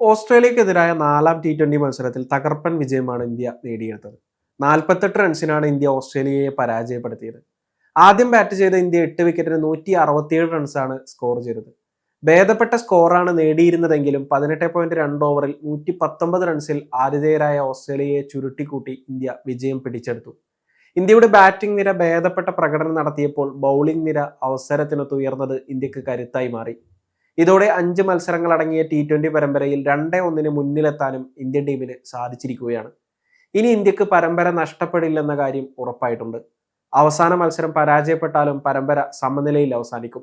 ഓസ്ട്രേലിയക്കെതിരായ നാലാം T twenty മത്സരത്തിൽ തകർപ്പൻ വിജയമാണ് ഇന്ത്യ നേടിയെടുത്തത്. നാൽപ്പത്തെട്ട് റൺസിനാണ് ഇന്ത്യ ഓസ്ട്രേലിയയെ പരാജയപ്പെടുത്തിയത്. ആദ്യം ബാറ്റ് ചെയ്ത ഇന്ത്യ എട്ട് വിക്കറ്റിന് നൂറ്റി അറുപത്തിയേഴ് റൺസാണ് സ്കോർ ചെയ്തത്. ഭേദപ്പെട്ട സ്കോറാണ് നേടിയിരുന്നതെങ്കിലും പതിനെട്ട് പോയിന്റ് രണ്ട് ഓവറിൽ നൂറ്റി പത്തൊമ്പത് റൺസിൽ ആതിഥേയരായ ഓസ്ട്രേലിയയെ ചുരുട്ടിക്കൂട്ടി ഇന്ത്യ വിജയം പിടിച്ചെടുത്തു. ഇന്ത്യയുടെ ബാറ്റിംഗ് നിര ഭേദപ്പെട്ട പ്രകടനം നടത്തിയപ്പോൾ ബൗളിംഗ് നിര അവസരത്തിനൊത്ത് ഉയർന്നത് ഇന്ത്യയ്ക്ക് കരുത്തായി മാറി. ഇതോടെ അഞ്ച് മത്സരങ്ങൾ അടങ്ങിയ ടി ട്വന്റി പരമ്പരയിൽ രണ്ടേ ഒന്നിന് മുന്നിലെത്താനും ഇന്ത്യൻ ടീമിന് സാധിച്ചിരിക്കുകയാണ്. ഇനി ഇന്ത്യയ്ക്ക് പരമ്പര നഷ്ടപ്പെടില്ലെന്ന കാര്യം ഉറപ്പായിട്ടുണ്ട്. അവസാന മത്സരം പരാജയപ്പെട്ടാലും പരമ്പര സമനിലയിൽ അവസാനിക്കും.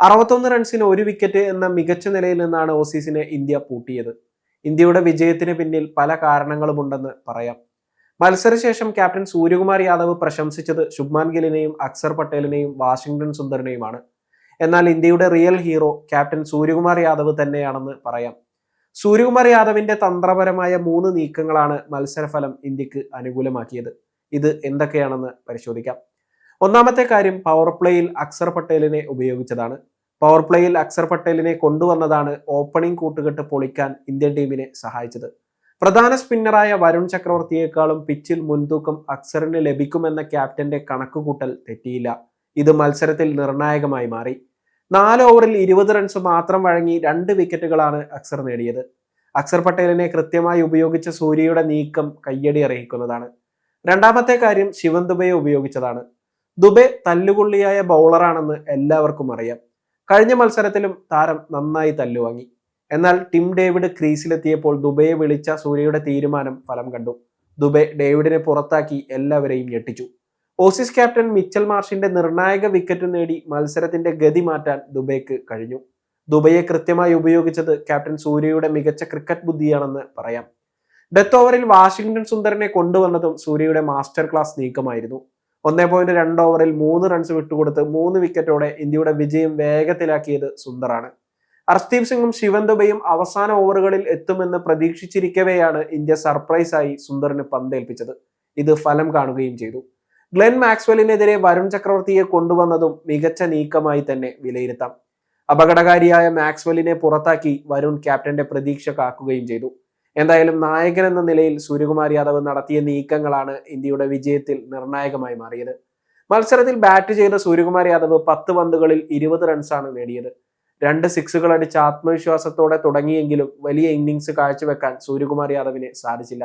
അറുപത്തൊന്ന് റൺസിന് ഒരു വിക്കറ്റ് എന്ന മികച്ച നിലയിൽ നിന്നാണ് ഓസീസിനെ ഇന്ത്യ പൂട്ടിയത്. ഇന്ത്യയുടെ വിജയത്തിന് പിന്നിൽ പല കാരണങ്ങളുമുണ്ടെന്ന് പറയാം. മത്സരശേഷം ക്യാപ്റ്റൻ സൂര്യകുമാർ യാദവ് പ്രശംസിച്ചത് ശുഭ്മാൻ ഗിലിനെയും അക്സർ പട്ടേലിനെയും വാഷിംഗ്ടൺ സുന്ദറിനെയുമാണ് എന്നാൽ ഇന്ത്യയുടെ real hero captain Suryakumar Yadav തന്നെയാണെന്ന് പറയാം. സൂര്യകുമാർ യാദവിന്റെ തന്ത്രപരമായ മൂന്ന് നീക്കങ്ങളാണ് മത്സരഫലം ഇന്ത്യയ്ക്ക് അനുകൂലമാക്കിയത്. ഇത് എന്തൊക്കെയാണെന്ന് പരിശോധിക്കാം. ഒന്നാമത്തെ കാര്യം പവർ പ്ലേയിൽ അക്സർ പട്ടേലിനെ ഉപയോഗിച്ചതാണ്. പവർ പ്ലേയിൽ അക്സർ പട്ടേലിനെ കൊണ്ടുവന്നതാണ് ഓപ്പണിംഗ് കൂട്ടുകെട്ട് പൊളിക്കാൻ ഇന്ത്യൻ ടീമിനെ സഹായിച്ചത്. പ്രധാന സ്പിന്നറായ വരുൺ ചക്രവർത്തിയേക്കാളും പിച്ചിൽ മുൻതൂക്കം അക്സറിന് ലഭിക്കുമെന്ന ക്യാപ്റ്റന്റെ കണക്കുകൂട്ടൽ തെറ്റിയില്ല. ഇത് മത്സരത്തിൽ നിർണായകമായി മാറി. നാല് ഓവറിൽ ഇരുപത് റൺസ് മാത്രം വഴങ്ങി രണ്ട് വിക്കറ്റുകളാണ് അക്സർ നേടിയത്. അക്സർ പട്ടേലിനെ കൃത്യമായി ഉപയോഗിച്ച സൂര്യയുടെ നീക്കം കയ്യടി അറിയിക്കുന്നതാണ് രണ്ടാമത്തെ കാര്യം ശിവൻ ദുബയെ ഉപയോഗിച്ചതാണ്. ദുബെ തല്ലുകൊള്ളിയായ ബൗളറാണെന്ന് എല്ലാവർക്കും അറിയാം. കഴിഞ്ഞ മത്സരത്തിലും താരം നന്നായി തല്ലുവാങ്ങി. എന്നാൽ ടിം ഡേവിഡ് ക്രീസിലെത്തിയപ്പോൾ ദുബയെ വിളിച്ച സൂര്യയുടെ തീരുമാനം ഫലം കണ്ടു. ദുബെ ഡേവിഡിനെ പുറത്താക്കി എല്ലാവരെയും ഞെട്ടിച്ചു. ഓസീസ് ക്യാപ്റ്റൻ മിച്ചൽ മാർഷിന്റെ നിർണായക വിക്കറ്റ് നേടി മത്സരത്തിന്റെ ഗതി മാറ്റാൻ ദുബൈക്ക് കഴിഞ്ഞു. ദുബൈയെ കൃത്യമായി ഉപയോഗിച്ചത് ക്യാപ്റ്റൻ സൂര്യയുടെ മികച്ച ക്രിക്കറ്റ് ബുദ്ധിയാണെന്ന് പറയാം. ഡെത്ത് ഓവറിൽ വാഷിംഗ്ടൺ സുന്ദറിനെ കൊണ്ടുവന്നതും സൂര്യയുടെ മാസ്റ്റർ ക്ലാസ് നീക്കമായിരുന്നു. ഒന്നേ പോയിന്റ് രണ്ട് ഓവറിൽ മൂന്ന് റൺസ് വിട്ടുകൊടുത്ത് മൂന്ന് വിക്കറ്റോടെ ഇന്ത്യയുടെ വിജയം വേഗത്തിലാക്കിയത് സുന്ദറാണ്. അർസ്ദീപ് സിംഗും ശിവൻ ദുബൈയും അവസാന ഓവറുകളിൽ എത്തുമെന്ന് പ്രതീക്ഷിച്ചിരിക്കവെയാണ് ഇന്ത്യ സർപ്രൈസായി സുന്ദറിന് പന്തേൽപ്പിച്ചത് ഇത് ഫലം കാണുകയും ചെയ്തു. ഗ്ലെൻ മാക്സ്വെലിനെതിരെ വരുൺ ചക്രവർത്തിയെ കൊണ്ടുവന്നതും മികച്ച നീക്കമായി തന്നെ വിലയിരുത്താം. അപകടകാരിയായ മാക്സ്വെല്ലിനെ പുറത്താക്കി വരുൺ ക്യാപ്റ്റന്റെ പ്രതീക്ഷ കാക്കുകയും ചെയ്തു. എന്തായാലും നായകൻ എന്ന നിലയിൽ സൂര്യകുമാർ യാദവ് നടത്തിയ നീക്കങ്ങളാണ് ഇന്ത്യയുടെ വിജയത്തിൽ നിർണായകമായി മാറിയത്. മത്സരത്തിൽ ബാറ്റ് ചെയ്ത സൂര്യകുമാർ യാദവ് പത്ത് പന്തുകളിൽ ഇരുപത് റൺസാണ് നേടിയത്. രണ്ട് സിക്സുകൾ അടിച്ച് ആത്മവിശ്വാസത്തോടെ തുടങ്ങിയെങ്കിലും വലിയ ഇന്നിങ്സ് കാഴ്ചവെക്കാൻ സൂര്യകുമാർ യാദവിന് സാധിച്ചില്ല.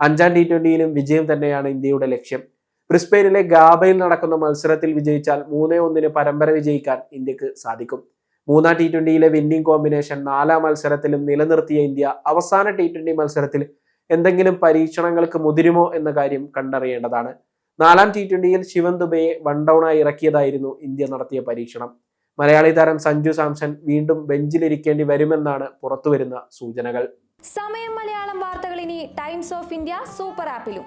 അഞ്ചാം ടി ട്വന്റിയിലും വിജയം തന്നെയാണ് ഇന്ത്യയുടെ ലക്ഷ്യം. ബ്രിസ്ബെയിനിലെ ഗാബയിൽ നടക്കുന്ന മത്സരത്തിൽ വിജയിച്ചാൽ മൂന്നേ ഒന്നിന് പരമ്പര വിജയിക്കാൻ ഇന്ത്യയ്ക്ക് സാധിക്കും. മൂന്നാം ടി ട്വന്റിയിലെ വിന്നിംഗ് കോമ്പിനേഷൻ നാലാം മത്സരത്തിലും നിലനിർത്തിയ ഇന്ത്യ അവസാന ടി ട്വന്റി മത്സരത്തിൽ എന്തെങ്കിലും പരീക്ഷണങ്ങൾക്ക് മുതിരുമോ എന്ന കാര്യം കണ്ടറിയേണ്ടതാണ്. നാലാം ടി ട്വന്റിയിൽ ശിവൻ ദുബയെ വൺ ഡൗണായി ഇറക്കിയതായിരുന്നു ഇന്ത്യ നടത്തിയ പരീക്ഷണം. മലയാളി താരം സഞ്ജു സാംസൺ വീണ്ടും ബെഞ്ചിലിരിക്കേണ്ടി വരുമെന്നാണ് പുറത്തുവരുന്ന സൂചനകൾ. സമയം മലയാളം വാർത്തകൾ ഇനി ടൈംസ് ഓഫ് ഇന്ത്യ സൂപ്പർ ആപ്പിലും.